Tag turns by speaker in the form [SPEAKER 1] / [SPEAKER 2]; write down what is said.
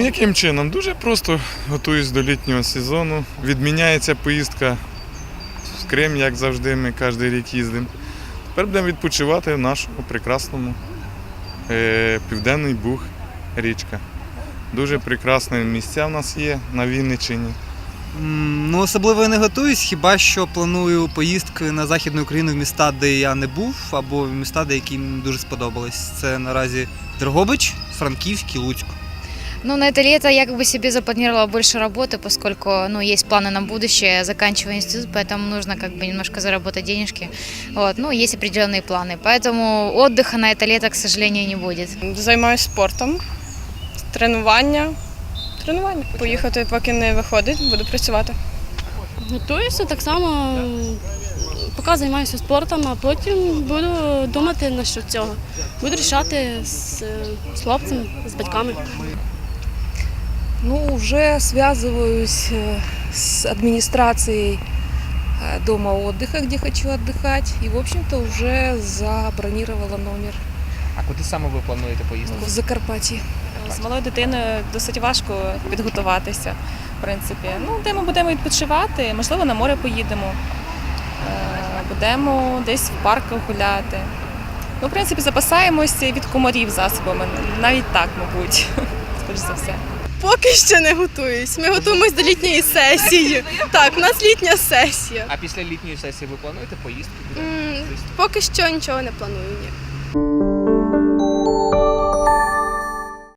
[SPEAKER 1] яким чином? Дуже просто готуюсь до літнього сезону. Відміняється поїздка в Крим, як завжди, ми кожен рік їздимо. Тепер будемо відпочивати в нашому прекрасному е, Південний Буг річка. Дуже прекрасні місця в нас є на Вінниччині.
[SPEAKER 2] Ну, особливо я не готуюсь, хіба що планую поїздки на Західну Україну в міста, де я не був, або в міста, де які мені дуже сподобались. Це наразі Дрогобич, Франківськ і Луцьк.
[SPEAKER 3] Ну, на это лето я как бы себе запланировала больше работы, поскольку, ну, есть планы на будущее, заканчиваю институт, поэтому нужно как бы немножко заработать денежки. Вот, ну, есть определенные планы, поэтому отдыха на это лето, к сожалению, не будет.
[SPEAKER 4] Займаюся спортом, тренування. Тренування. Поїхати, поки не виходить, буду працювати.
[SPEAKER 5] Готуюся так само, поки займаюся спортом, а потім буду думати насчет цього. Буду рішати з, з хлопцем, з батьками.
[SPEAKER 6] Ну, уже связываюсь э, с администрацией э, дома отдыха, где хочу отдыхать. И, в общем-то, уже забронировала номер
[SPEAKER 7] А куди саме ви плануєте поїздку?
[SPEAKER 6] в Закарпатье.
[SPEAKER 8] З малою дитиною досить важко підготуватися. В принципі, ну де ми будемо відпочивати, можливо, на море поїдемо, Е, будемо десь в парках гуляти. Ну, в принципі, запасаємося від комарів засобами, навіть так, мабуть, скоріш за все.
[SPEAKER 4] Поки що не готуюсь. Ми готуємось до літньої сесії. Так, у нас літня сесія.
[SPEAKER 7] А після літньої сесії ви плануєте поїздки?
[SPEAKER 4] М, Поки що нічого не планую. Ні.